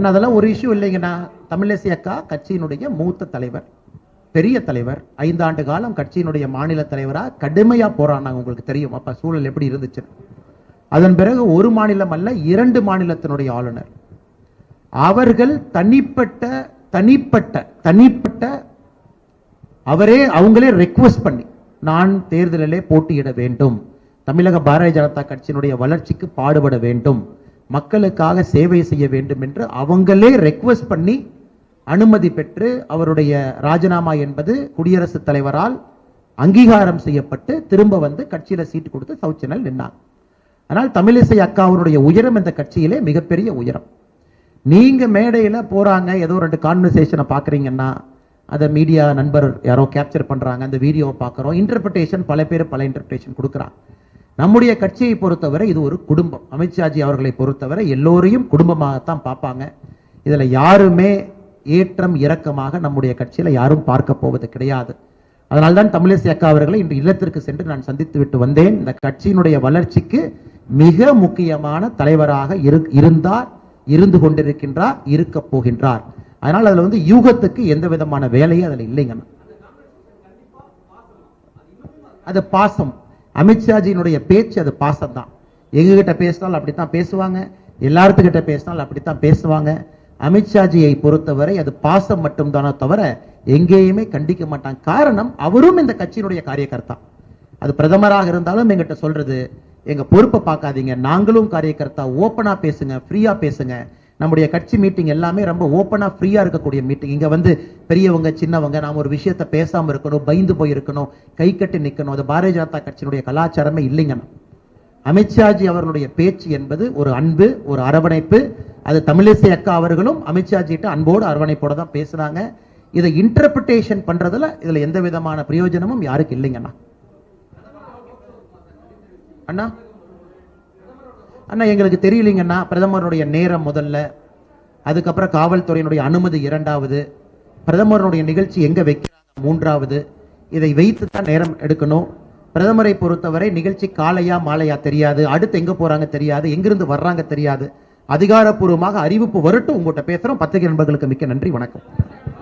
அதெல்லாம் ஒரு இஷ்யூ இல்லைங்கண்ணா தமிழிசை அக்கா கட்சியினுடைய மூத்த தலைவர் பெரிய தலைவர் ஐந்தாண்டு காலம் கட்சியினுடைய மாநில தலைவராக கடுமையா போராடினாங்க. உங்களுக்கு தெரியும். அப்ப சூழல் எப்படி இருந்துச்சு? அதன் பிறகு ஒரு மாநிலம் அல்ல இரண்டு மாநிலத்தினுடைய ஆளுநர். அவர்கள் தனிப்பட்ட தனிப்பட்ட தனிப்பட்ட அவரே அவங்களே ரெக்வஸ்ட் பண்ணி நான் தேர்தலிலே போட்டியிட வேண்டும். தமிழக பாரதிய ஜனதா கட்சியினுடைய வளர்ச்சிக்கு பாடுபட வேண்டும். மக்களுக்காக சேவை செய்ய வேண்டும் என்று அவங்களே ரெக்வஸ்ட் பண்ணி அனுமதி பெற்று அவருடைய ராஜினாமா என்பது குடியரசுத் தலைவரால் அங்கீகாரம் செய்யப்பட்டு திரும்ப வந்து கட்சியில சீட்டு கொடுத்து சவுச்சனல் நின்னாங்க. ஆனால் தமிழிசை அக்காவுடைய உயரம் இந்த கட்சியிலே மிகப்பெரிய உயரம். நீங்க மேடையில போறாங்க ஏதோ ரெண்டு கான்வர்சேஷனை பார்க்குறீங்கன்னா அதை மீடியா நண்பர் யாரோ கேப்சர் பண்றாங்க அந்த வீடியோவை பார்க்குறோம் இன்டர்பிரிட்டேஷன் பல பேர் பல இன்டர்பிரிட்டேஷன் கொடுக்குறாங்க. நம்முடைய கட்சியை பொறுத்தவரை இது ஒரு குடும்பம். அமித்ஷாஜி அவர்களை பொறுத்தவரை எல்லோரையும் குடும்பமாகத்தான் பார்ப்பாங்க. இதில் யாருமே ஏற்றம் இறக்கமாக நம்முடைய கட்சியில் யாரும் பார்க்க போவது கிடையாது. அதனால்தான் தமிழிசை அக்கா அவர்களை இன்று இல்லத்திற்கு சென்று நான் சந்தித்து விட்டு வந்தேன். இந்த கட்சியினுடைய வளர்ச்சிக்கு மிக முக்கியமான தலைவராக இரு- இருந்தார் இருந்து கொண்டிருக்கின்றார் இருக்க போகின்றார். அதனால் அதில் வந்து யூகத்துக்கு எந்த விதமான வேலையும் அதில் இல்லைங்கண்ணா அது பாசம். அமித்ஷாஜியினுடைய பேச்சு அது பாசம் தான் எங்ககிட்ட பேசினாலும் அப்படித்தான் பேசுவாங்க. எல்லாத்துக்கிட்ட பேசினாலும் அப்படித்தான் பேசுவாங்க. அமித்ஷாஜியை பொறுத்தவரை அது பாசம் மட்டும்தானே தவிர எங்கேயுமே கண்டிக்க மாட்டாங்க காரணம் அவரும் இந்த கட்சியினுடைய காரியகர்த்தா அது பிரதமராக இருந்தாலும் எங்கிட்ட சொல்றது எங்க பொறுப்பை பார்க்காதீங்க. நாங்களும் காரியகர்த்தா ஓப்பனா பேசுங்க ஃப்ரீயா பேசுங்க. நம்முடைய கட்சி மீட்டிங் எல்லாமே ரொம்ப ஓப்பனா ஃப்ரீயா இருக்கக்கூடிய மீட்டிங் இங்கே வந்து பெரியவங்க சின்னவங்க நாம் ஒரு விஷயத்தை பேசாமல் இருக்கணும் பயந்து போயிருக்கணும் கை கட்டி நிற்கணும் அது பாரதிய ஜனதா கட்சியினுடைய கலாச்சாரமே இல்லைங்கண்ணா அமித்ஷாஜி அவர்களுடைய பேச்சு என்பது ஒரு அன்பு ஒரு அரவணைப்பு. அது தமிழிசை அக்கா அவர்களும் அமித்ஷாஜிட்ட அன்போடு அரவணைப்போட தான் பேசுனாங்க இதை இன்டர்பிரிட்டேஷன் பண்றதுல இதுல எந்த விதமான பிரயோஜனமும் யாருக்கு இல்லைங்கண்ணா. அண்ணா? அண்ணா எங்களுக்கு தெரியலைங்கண்ணா பிரதமருடைய நேரம் முதல்ல. அதுக்கப்புறம் காவல்துறையினுடைய அனுமதி இரண்டாவது. பிரதமருடைய நிகழ்ச்சி எங்கே வைக்கிறாங்க மூன்றாவது. இதை வைத்து தான் நேரம் எடுக்கணும். பிரதமரை பொறுத்தவரை நிகழ்ச்சி காலையா மாலையா தெரியாது. அடுத்து எங்கே போகிறாங்க தெரியாது. எங்கிருந்து வர்றாங்க தெரியாது. அதிகாரப்பூர்வமாக அறிவிப்பு வரட்டும். உங்கள்கிட்ட பேசுகிறோம் பத்திரிகை நண்பர்களுக்கு மிக்க நன்றி. வணக்கம்.